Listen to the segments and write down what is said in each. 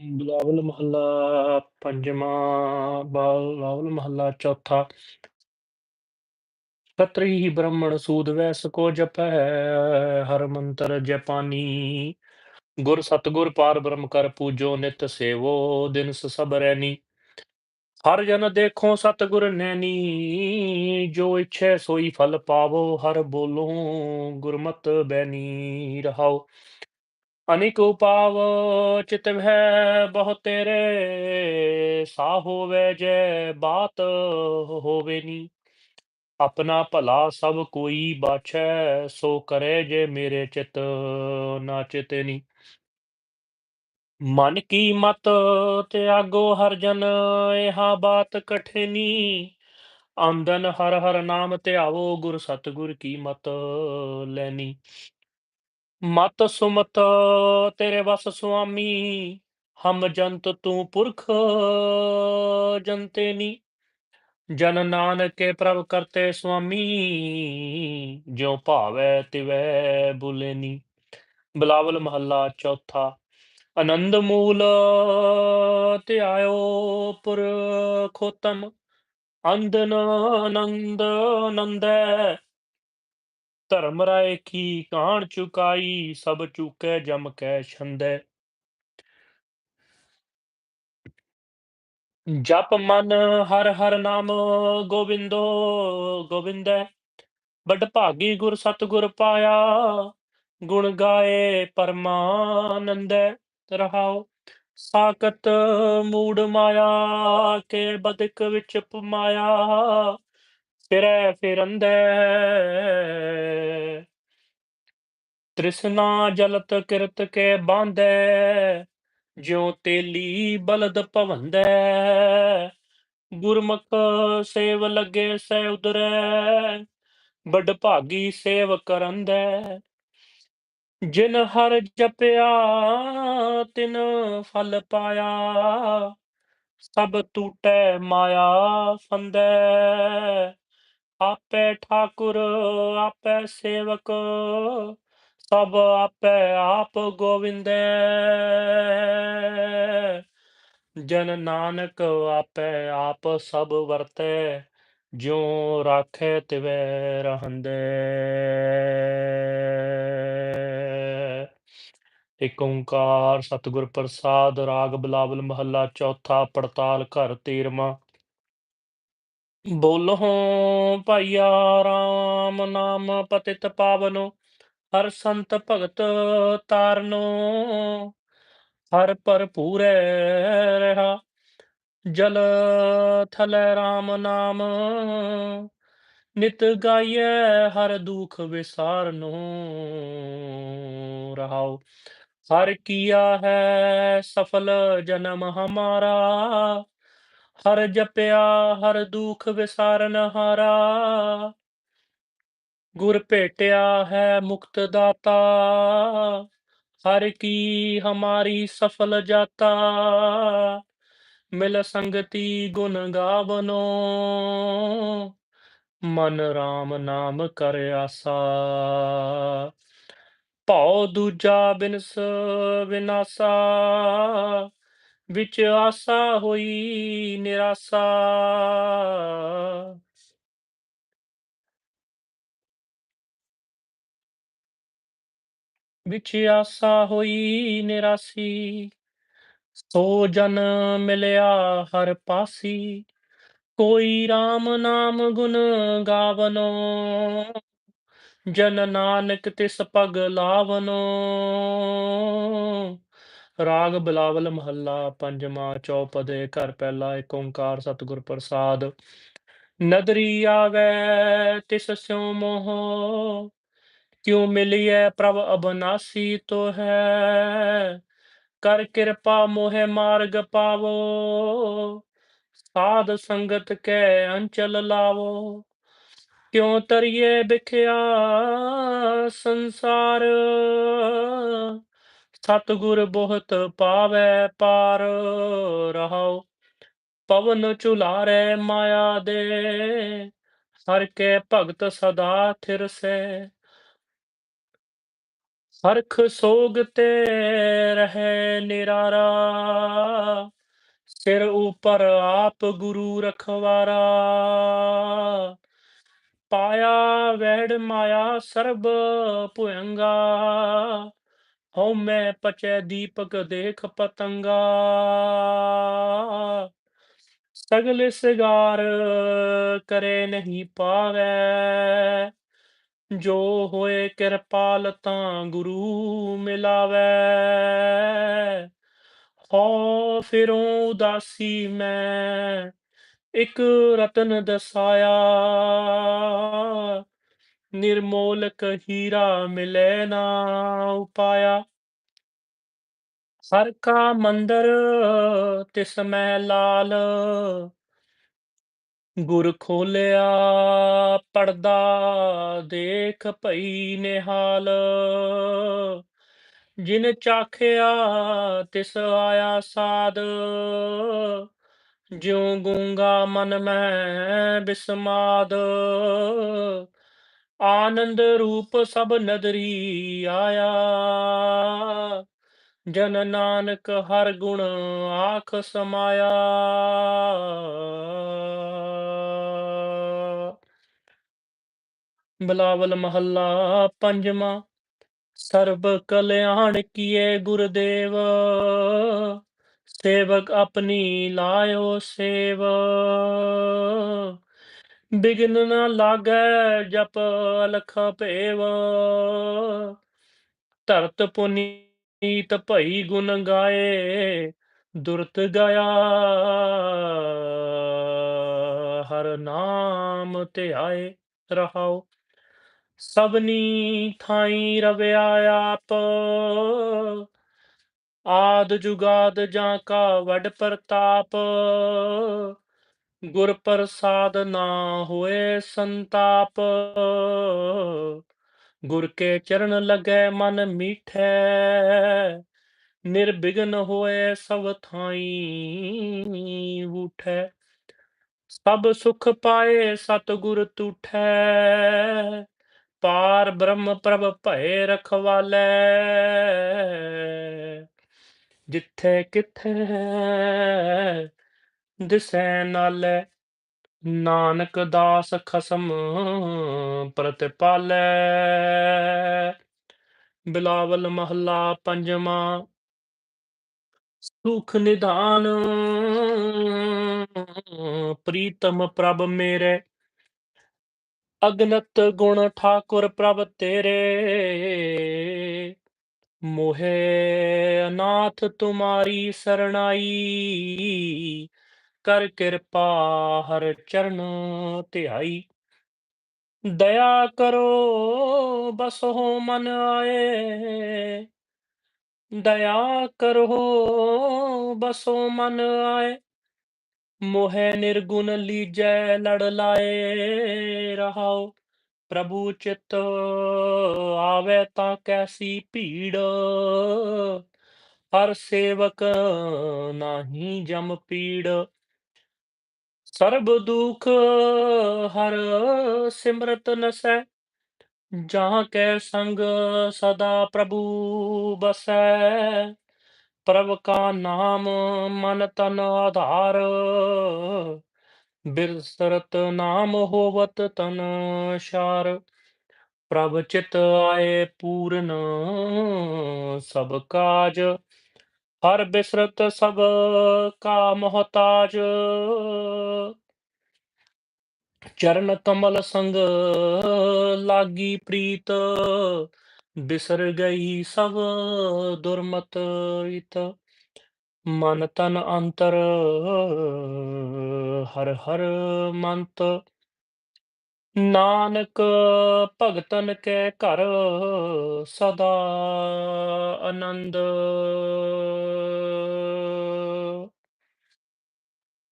ਬਿਲਾਵਲ ਮਹੱਲਾ ਪੰਜਵਾਂ ਬਿਲਾਵਲ ਮਹੱਲਾ ਚੌਥਾ। ਤਤਰੀ ਬ੍ਰਹਮਣ ਸੂਦ ਵੈਸ ਕੋ ਜਪੈ, ਹਰ ਮੰਤਰ ਜਪਾਨੀ। ਗੁਰ ਸਤਗੁਰ ਪਾਰ ਬ੍ਰਹਮ ਕਰ ਪੂਜੋ, ਨਿਤ ਸੇਵੋ, ਦਿਨ ਸਭ ਰੈਨੀ। ਹਰ ਜਨ ਦੇਖੋ ਸਤਗੁਰ ਨੈਣੀ ਜੋ ਇਛੈ ਸੋਈ ਫਲ ਪਾਵੋ, ਹਰ ਬੋਲੋ ਗੁਰਮਤ ਬੈਨੀ ਰਹਾਓ। ਅਨਿਕ ਉਪਾਵ ਚਿਤ ਹੈ ਬਹੁ ਤੇਰੇ ਸਾ ਹੋਵੇ ਜੈ ਬਾਤ ਹੋਵੇ ਨੀ। ਆਪਣਾ ਭਲਾ ਸਭ ਕੋਈ ਬਾਛੈ, ਸੋ ਕਰੇ ਜੇ ਮੇਰੇ ਚਿਤ ਨਾ ਚਿਤੇ ਨੀ। ਮਨ ਕੀ ਮਤ ਤਿਆਗੋ ਹਰ ਜਨ ਇਹਾ ਬਾਤ ਕਠਿਨੀ ਆਮਦਨ ਹਰ ਹਰ ਨਾਮ ਧਿਆਵੋ, ਗੁਰ ਸਤਗੁਰ ਕੀ ਮਤ ਲੈਨੀ ਮਤ ਸੁਮਤ ਤੇਰੇ ਵਸ ਸੁਆਮੀ, ਹਮ ਜੰਤ ਤੂੰ ਪੁਰਖ ਜੰਤੇ ਨੀ। ਜਨ ਨਾਨਕੇ ਪ੍ਰਭ ਕਰਤੇ ਸੁਆਮੀ, ਜਿਉ ਭਾਵੈ ਤਿਵੈ ਬੁਲੇ ਨੀ। ਬਿਲਾਵਲ ਮਹੱਲਾ ਚੌਥਾ ਆਨੰਦ ਮੂਲ ਧਿਆਇਓ ਪੁਰਖੋਤਮ ਅੰਦਨ ਆਨੰਦ ਨੰਦੈ ਧਰਮ ਰਾਏ ਕੀ ਕਾਣ ਚੁਕਾਈ, ਸਭ ਚੁਕੈ ਜਮ ਕੈ ਛੰਦੈ। ਜਪ ਮਨ ਹਰ ਹਰ ਨਾਮ ਗੋਬਿੰਦੋ, ਗੋਬਿੰਦੈ। ਬਡ ਭਾਗੀ ਗੁਰ ਸਤਿਗੁਰ ਪਾਇਆ, ਗੁਣ ਗਾਏ ਪਰਮਾਨੰਦੈ। ਰਹਾਓ ਸਾਕਤ ਮੂੜ ਮਾਇਆ, ਕੇ ਬਦਕ ਵਿੱਚ ਪਮਾਇਆ। ਫਿਰੈ ਫਿਰੰਦੈ। ਤ੍ਰਿਸ਼ਨਾ ਜਲਤ ਕਿਰਤ ਕੇ ਬਾਂਧੈ, ਜਿਉ ਤੇਲੀ ਬਲਦ ਭਵੰਦੈ ਗੁਰਮੁਖ ਸੇਵ ਲੱਗੇ ਸੈ ਉਦਰੈ ਬਡ ਭਾਗੀ ਸੇਵ ਕਰੰਦੈ ਜਿਨ ਹਰ ਜਪਿਆ, ਤਿਨ ਫਲ ਪਾਇਆ, ਸਭ ਟੂਟੈ ਮਾਇਆ ਫੰਦੈ ਆਪੇ ਠਾਕੁਰ, ਆਪੇ ਸੇਵਕ, ਸਭ ਆਪੇ ਆਪ ਗੋਵਿੰਦੈ। ਜਨ ਨਾਨਕ ਆਪੇ ਆਪ ਸਭ ਵਰਤੈ, ਜਿਉ ਰਾਖੈ ਤਿਵੈ ਰਹੰਦੈ। ਇਕ ਓੰਕਾਰ ਸਤਿਗੁਰ ਪ੍ਰਸਾਦ, ਰਾਗ ਬਿਲਾਵਲ ਮਹੱਲਾ, ਚੌਥਾ ਪੜਤਾਲ ਘਰ ਤੀਰਮਾ। ਬੋਲੋ ਭਾਈਆ, ਰਾਮ ਨਾਮ ਪਤਿਤ ਪਾਵਨੋ, ਹਰ ਸੰਤ ਭਗਤ ਤਾਰਨੋ, ਹਰ ਭਰਪੂਰੈ ਰਹਾ, ਜਲ ਥਲੈ ਰਾਮ ਨਾਮ, ਨਿਤ ਗਾਈਐ ਹਰ ਦੁਖ ਵਿਸਾਰਨੋ ਰਹਾਉ ਹਰ ਕੀਆ ਹੈ ਸਫਲ ਜਨਮ ਹਮਾਰਾ ਹਰ ਜਪਿਆ, ਹਰ ਦੁਖ ਵਿਸਾਰਨ ਹਾਰਾ। ਗੁਰ ਭੇਟਿਆ ਹੈ ਮੁਕਤ ਦਾਤਾ। ਹਰ ਕੀ ਹਮਾਰੀ ਸਫਲ ਜਾਤਾ। ਮਿਲ ਸੰਗਤੀ ਗੁਣ ਗਾਵਨੋ। ਮਨ RAM ਨਾਮ ਕਰ ਆਸਾ। ਭਉ ਦੂਜਾ ਬਿਨਸ ਵਿਨਾਸਾ ਵਿੱਚ ਆਸਾ ਹੋਈ ਨਿਰਾਸਾ। ਵਿੱਚ ਆਸਾ ਹੋਈ ਨਿਰਾਸੀ, ਸੋ ਜਨ ਮਿਲਿਆ ਹਰ ਪਾਸੀ। ਕੋਈ RAM ਨਾਮ ਗੁਣ ਗਾਵਨੋ, ਜਨ ਨਾਨਕ ਤਿਸ ਪਗ ਲਾਵਨੋ। ਰਾਗ ਬਿਲਾਵਲ ਮਹੱਲਾ, ਪੰਜਵਾਂ ਚੌਪਦੇ, ਘਰ ਪਹਿਲਾ ਏਕ ਓੰਕਾਰ ਸਤਿਗੁਰ ਪ੍ਰਸਾਦ। ਨਦਰੀ ਆਵੈ, ਤਿਸ ਸਿਉ ਮੋਹ, ਕਿਉ ਮਿਲਿਐ ਪ੍ਰਭ ਅਬਨਾਸੀ ਤੋ ਹੈ ਕਰ ਕਿਰਪਾ ਮੋਹਿ ਮਾਰਗ ਪਾਵੋ, ਸਾਧ ਸੰਗਤ ਕੈ ਅੰਚਲ ਲਾਵੋ। ਕਿਉ ਤਰੀਏ ਬਿਖਿਆ ਸੰਸਾਰ ਸਤਿਗੁਰ ਬਹੁਤ ਪਾਵੈ ਪਾਰ ਰਹਾਉ, ਪਵਨ ਝੁਲਾਰੇ ਮਾਇਆ ਦੇ, ਹਰ ਕੇ ਭਗਤ ਸਦਾ ਥਿਰਸੈ ਹਰਖ ਸੋਗ ਤੇ ਰਹੇ ਨਿਰਾਰਾ, ਸਿਰ ਉਪਰ ਆਪ ਗੁਰੂ ਰਖਵਾਰਾ। ਪਾਇਆ ਵਹਿੜ ਮਾਇਆ ਸਰਬ ਭੁਯੰਗਾ ਹਉ ਮੈਂ ਪਚੈ ਦੀਪਕ ਦੇਖ ਪਤੰਗਾ। ਸਗਲ ਸਿਗਾਰ ਕਰੇ ਨਹੀਂ ਪਾਵੈ। ਜੋ ਹੋਏ ਕਿਰਪਾਲ ਤਾਂ ਗੁਰੂ ਮਿਲਾਵੈ। ਹੋ ਫਿਰੋਂ ਉਦਾਸੀ ਮੈਂ, ਇੱਕ ਰਤਨ ਦਸਾਇਆ। ਨਿਰਮੋਲਕ ਹੀਰਾ ਮਿਲੈ ਨਾ ਉਪਾਇਆ। ਹਰ ਕਾ ਮੰਦਰ ਤਿਸ ਮੈਂ ਲਾਲ, ਗੁਰ ਖੋਲਿਆ ਪਰਦਾ ਦੇਖ ਭਈ ਨਿਹਾਲ। ਜਿਨ ਚਾਖਿਆ ਤਿਸ ਆਇਆ ਸਾਧ ਜਿਉ ਗੂੰਗਾ ਮਨ ਮੈਂ ਬਿਸਮਾਦ। ਆਨੰਦ ਰੂਪ ਸਭ ਨਦਰੀ ਆਇਆ। ਜਨ ਨਾਨਕ ਹਰ ਗੁਣ ਆਖ ਸਮਾਇਆ। ਬਿਲਾਵਲ ਮਹੱਲਾ ਪੰਜਵਾਂ, ਸਰਬ ਕਲਿਆਣ ਕੀਏ ਗੁਰਦੇਵ। ਸੇਵਕ ਆਪਣੀ ਲਾਇਓ ਸੇਵ। ਬਿਗਨ ਨਾ ਲਾਗੈ ਜਪ ਅਲਖ ਭੇਵ। ਧਰਤ ਪੁਨੀਤ ਭਈ ਗੁਣ ਗਾਏ, ਦੁਰਤ ਗਿਆ ਹਰ ਨਾਮ ਤੇ ਆਏ ਰਹਾਓ। ਸਭਨੀ ਥਾਈ ਰਵਿਆ ਆਪ। ਆਦ ਜੁਗਾਦ ਜਾਂ ਕਾ ਵਡ ਪ੍ਰਤਾਪ। ਗੁਰ ਪ੍ਰਸਾਦ ਨਾ ਹੋਏ ਸੰਤਾਪ, ਗੁਰ ਕੇ ਚਰਨ ਲਗੈ ਮਨ ਮੀਠੈ ਨਿਰਬਿਘਨ ਹੋਏ ਸਭ ਥਾਈ ਉਠੈ ਸਭ ਸੁਖ ਪਾਏ ਸਤਿਗੁਰ ਤੂਠੈ, ਪਾਰ ਬ੍ਰਹਮ ਪ੍ਰਭ ਭਏ ਰਖਵਾਲੈ। ਜਿੱਥੇ ਕਿਥੇ ਦਿਸੈ ਨਾਲੇ ਨਾਨਕ ਦਾਸ ਖਸਮ ਪ੍ਰਤਿਪਾਲੈ। ਬਿਲਾਵਲ ਮਹੱਲਾ ਪੰਜਵਾਂ, ਸੁਖ ਨਿਧਾਨ ਪ੍ਰੀਤਮ ਪ੍ਰਭ ਮੇਰੇ। ਅਗਨਤ ਗੁਣ ਠਾਕੁਰ ਪ੍ਰਭ ਤੇਰੇ। ਮੋਹੇ ਅਨਾਥ ਤੁਮਾਰੀ ਸਰਣਾਈ। ਕਰ ਕਿਰਪਾ ਹਰ ਚਰਨ ਧਿਆਈ। ਦਇਆ ਕਰੋ, ਬਸ ਹੋ ਮਨ ਆਏ। ਦਇਆ ਕਰੋ, ਬਸੋ ਮਨ ਆਏ। ਮੋਹਿ ਨਿਰਗੁਣ ਲੀਜੈ ਲੜ ਲਾਏ ਰਹਾਉ। ਪ੍ਰਭੂ ਚਿਤ ਆਵੇ ਤਾਂ ਕੈਸੀ ਭੀੜ। ਹਰ ਸੇਵਕ ਨਾਹੀ ਜਮ ਪੀੜ। ਸਰਬ ਦੁਖ ਹਰ ਸਿਮਰਤ ਨਸੈ ਜਾਂ ਕੈ ਸੰਗ ਸਦਾ ਪ੍ਰਭੂ ਬਸੈ। ਪ੍ਰਭ ਕਾ ਨਾਮ ਮਨ ਤਨ ਆਧਾਰ, ਬਿਰਸਰਤ ਨਾਮ ਹੋਵਤ ਤਨ ਸ਼ਾਰ। ਪ੍ਰਭ ਚਿਤ ਆਏ ਪੂਰਨ ਸਭ ਕਾਜ ਹਰ ਬਿਸਰਤ ਸਭ ਕਾ ਮਹਤਾਜ ਚਰਨ ਕਮਲ ਸੰਗ ਲਾਗੀ ਪ੍ਰੀਤ, ਬਿਸਰ ਗਈ ਸਭ ਦੁਰਮਤ ਇਤ ਮਨ ਤਨ ਅੰਤਰ, ਹਰ ਹਰ ਮੰਤ ਨਾਨਕ ਭਗਤਨ ਕੇ ਘਰ ਸਦਾ ਆਨੰਦ।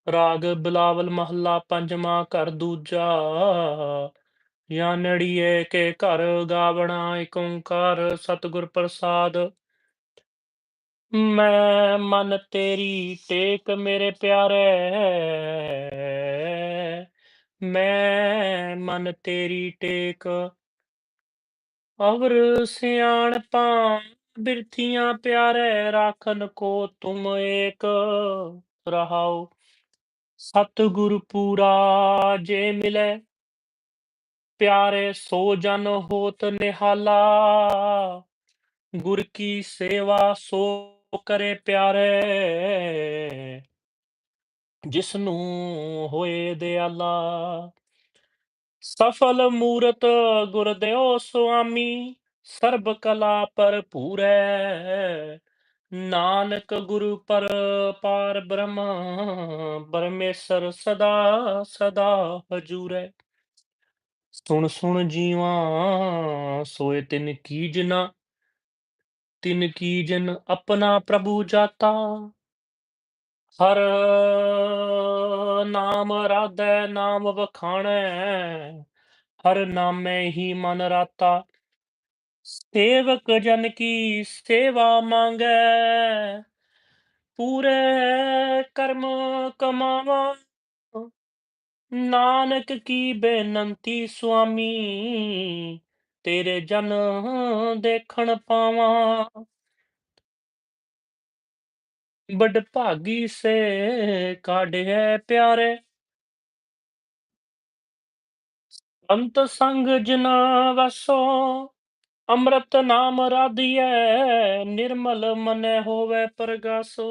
ਰਾਗ ਬਿਲਾਵਲ ਮਹੱਲਾ ਪੰਜਵਾਂ ਘਰ ਦੂਜਾ ਯਾਨੜੀਏ ਕੇ ਘਰ ਗਾਵਣਾ ਏਕ ਓੰਕਾਰ ਸਤਿਗੁਰ ਪ੍ਰਸਾਦ। ਮੈਂ ਮਨ ਤੇਰੀ ਟੇਕ ਮੇਰੇ ਪਿਆਰੇ ਮੈਂ ਮਨ ਤੇਰੀ ਟੇਕ, ਅਵਰ ਸਿਆਣਪਾਂ ਬਿਰਥੀਆਂ ਪਿਆਰੇ ਰਾਖਨ ਕੋ ਤੁਮ ਏਕ, ਰਹਾਉ ਸਤਿਗੁਰ ਪੂਰਾ ਜੇ ਮਿਲੇ, ਪਿਆਰੇ ਸੋ ਜਨ ਹੋਤ ਨਿਹਾਲਾ, ਗੁਰ ਕੀ ਸੇਵਾ ਸੋ ਕਰੇ ਪਿਆਰੇ। ਜਿਸ ਨੂੰ ਹੋਏ ਦਿਆਲਾ, ਸਫਲ ਮੂਰਤ ਗੁਰਦਿਓ ਸੁਆਮੀ, ਸਰਬ ਕਲਾ ਭਰਪੂਰੈ ਨਾਨਕ ਗੁਰੂ ਪਰ ਪਾਰ ਬ੍ਰਹਮ, ਪਰਮੇਸ਼ਰ ਸਦਾ ਸਦਾ ਹਜੂਰੈ। ਸੁਣ ਸੁਣ ਜੀਵਾ, ਸੋਏ ਤਿਨ ਕੀਜਨਾ ਤਿਨ ਕੀਜਨ ਆਪਣਾ ਪ੍ਰਭੂ ਜਾਤਾ। ਹਰ ਨਾਮ ਰਾਧੈ, ਨਾਮ ਵਖਾਣੈ, ਹਰ ਨਾਮੇ ਹੀ ਮਨ ਰਾਤਾ। ਸੇਵਕ ਜਨ ਕੀ ਸੇਵਾ ਮੰਗੈ, ਪੂਰੇ ਕਰਮ ਕਮਾਵਾ। ਨਾਨਕ ਕੀ ਬੇਨੰਤੀ ਸੁਆਮੀ, ਤੇਰੇ ਜਨ ਦੇਖਣ ਪਾਵਾਂ। ਬੜ ਭਾਗੀ ਸੇ ਕਾਢਿਐ ਪਿਆਰੇ। ਅੰਤ ਸੰਗ ਜਨਾ ਵਸੋ, ਅੰਮ੍ਰਿਤ ਨਾਮ ਰਾਧਿਐ, ਨਿਰਮਲ ਮਨੈ ਹੋਵੇ ਪਰਗਾਸੋ।